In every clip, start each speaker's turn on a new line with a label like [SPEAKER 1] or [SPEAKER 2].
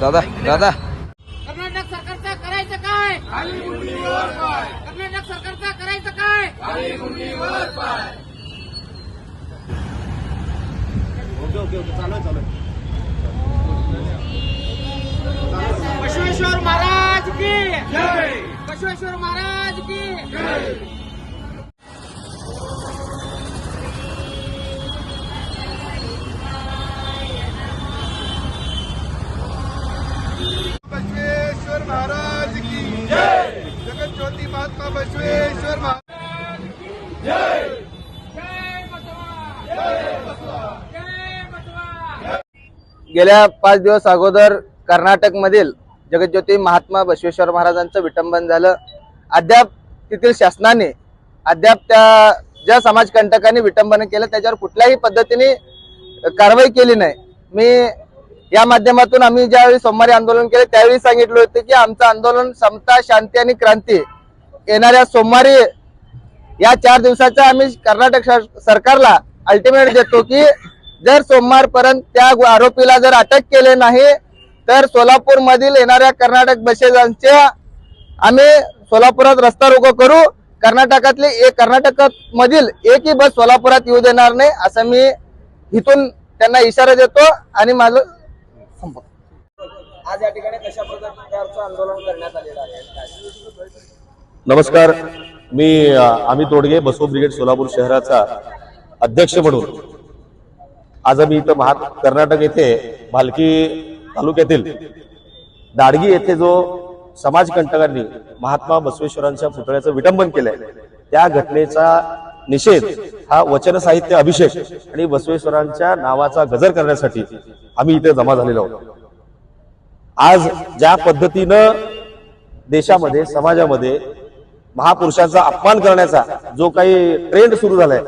[SPEAKER 1] दादा दादा.
[SPEAKER 2] कर्नाटक सरकारचं करायचं काय? कर्नाटक सरकारचं करायचं काय? बसवेश्वर महाराज की बसवेश्वर महाराज की
[SPEAKER 1] गेल्या पाच दिवस अगोदर कर्नाटक मधील जगज्योती महात्मा बसवेश्वर महाराजांचं विटंबन झालं. अद्याप तेथील शासनाने अद्याप त्या ज्या समाजकंटकांनी विटंबन केलं त्याच्यावर कुठल्याही पद्धतीने कारवाई केली नाही. मी या माध्यमातून आम्ही ज्यावेळी सोमवारी आंदोलन केले त्यावेळी सांगितलं होतं की आमचं आंदोलन समता शांती आणि क्रांती येणाऱ्या सोमवारी या चार दिवसाचा आम्ही कर्नाटक सरकारला अल्टिमेट देतो की जर सोमवारपर्यंत त्या आरोपीला जर अटक केले नाही तर सोलापूर मधील येणाऱ्या कर्नाटक बसेसांच्या आम्ही सोलापुरात रस्ता रोको करू. कर्नाटकातली एक कर्नाटक मधील एकही बस सोलापुरात येऊ देणार नाही असं मी इथून त्यांना इशारा देतो आणि माझं संपतो आज या ठिकाणी कशा प्रकारचं आंदोलन करण्यात आलेलं आहे?
[SPEAKER 3] नमस्कार. मी अमित तोडगे बसव ब्रिगेड सोलापूर शहराचा अध्यक्ष म्हणून आज आम्ही इथं महा कर्नाटक येथे भालकी तालुक्यातील दाडगी येथे जो समाजकंटकांनी महात्मा बसवेश्वरांच्या पुतळ्याचं विटंबन केलंय त्या घटनेचा निषेध हा वचन साहित्य अभिषेक आणि बसवेश्वरांच्या नावाचा गजर करण्यासाठी आम्ही इथे जमा झालेलो आहोत. आज ज्या पद्धतीनं देशामध्ये समाजामध्ये महापुरुषांचा अपमान करण्याचा जो काही ट्रेंड सुरू झालाय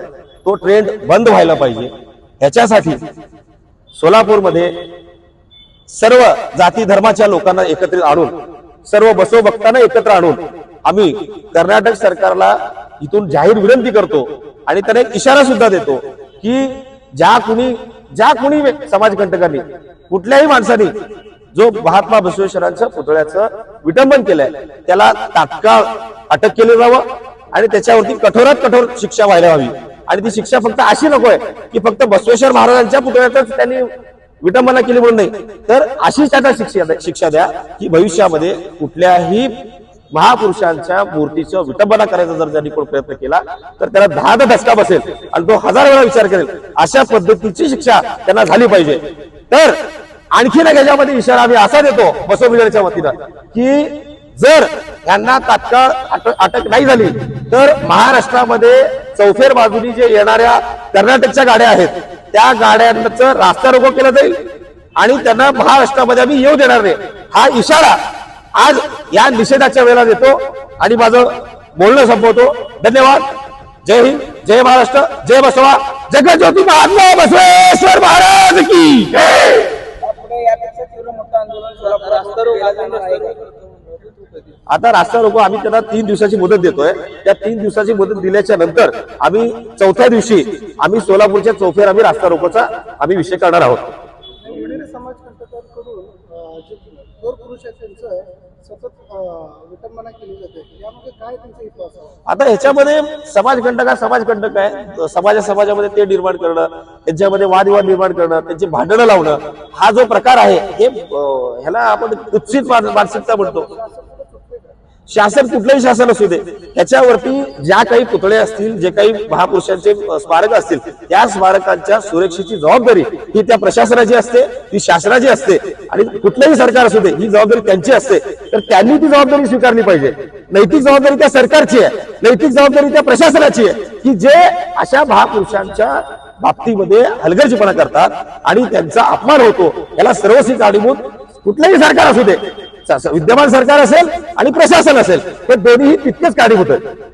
[SPEAKER 3] तो ट्रेंड बंद व्हायला पाहिजे. ह्याच्यासाठी सोलापूरमध्ये सर्व जाती धर्माच्या लोकांना एकत्रित आणून सर्व बसव भक्तांना एकत्र आणून आम्ही कर्नाटक सरकारला इथून जाहीर विनंती करतो आणि त्यांना एक इशारा सुद्धा देतो की ज्या कुणी ज्या कुणी समाजकंटकांनी कुठल्याही माणसाने जो महात्मा बसवेश्वरांच्या पुतळ्याचं विटंबन केलंय त्याला तात्काळ अटक केली जावं आणि त्याच्यावरती कठोरात कठोर शिक्षा व्हायला हवी. आणि ती शिक्षा फक्त अशी नकोय की फक्त बसवेश्वर महाराजांच्या पुतळ्यातच त्यांनी विटंबना केली म्हणून नाही. तर अशीच आता शिक्षा द्या- शिक्षा द्या की भविष्यामध्ये कुठल्याही महापुरुषांच्या मूर्तीचं विटंबना करायचा जर त्यांनी कोण प्रयत्न केला तर त्याला दहा धसका बसेल आणि तो हजार वेळा विचार करेल. अशा पद्धतीची शिक्षा त्यांना झाली पाहिजे. तर आणखीन एक याच्यामध्ये इशारा आम्ही असा देतो बसवबिजाच्या वतीनं की जर यांना तात्काळ अटक नाही झाली तर महाराष्ट्रामध्ये चौफेर बाजूनी जे येणाऱ्या कर्नाटकच्या गाड्या आहेत त्या गाड्यांचं रास्ता रोको केला जाईल आणि त्यांना महाराष्ट्रामध्ये आम्ही येऊ देणार नाही. हा इशारा आज या निषेधाच्या वेळेला देतो आणि माझं बोलणं संपवतो. धन्यवाद. जय हिंद जय महाराष्ट्र जय बसवा. जगज्योती महात्मा बसवेश्वर महाराज की जय! आता रास्ता रोको आम्ही त्यांना तीन दिवसाची मुदत देतोय. त्या तीन दिवसाची मुदत दिल्याच्या नंतर आम्ही चौथ्या दिवशी आम्ही सोलापूरच्या चौफेर आम्ही रास्ता रोकोचा आम्ही विषय करणार आहोत. आता ह्याच्यामध्ये समाजकंटक हा समाजकंटक आहे. समाजा समाजामध्ये ते निर्माण करणं त्यांच्यामध्ये वादविवाद निर्माण करणं त्यांची भांडणं लावणं हा जो प्रकार आहे हे ह्याला आपण कुत्सित मान- मानसिकता म्हणतो. शासन कुठलंही शासन असू दे. त्याच्यावरती ज्या काही पुतळे असतील जे काही महापुरुषांचे स्मारक असतील त्या स्मारकांच्या सुरक्षेची जबाबदारी ही त्या प्रशासनाची असते ती शासनाची असते. आणि कुठलंही सरकार असू दे ही जबाबदारी त्यांची असते. तर त्यांनी ती जबाबदारी स्वीकारली पाहिजे. नैतिक जबाबदारी त्या सरकारची आहे. नैतिक जबाबदारी त्या प्रशासनाची आहे. की जे अशा महापुरुषांच्या बाबतीमध्ये हलगर्जीपणा करतात आणि त्यांचा अपमान होतो याला सर्वस्वी कारणीभूत कुठलंही सरकार असू दे. विद्यमान सरकार असेल आणि प्रशासन असेल तर दोन्हीही तितकेच कारणीभूत आहेत.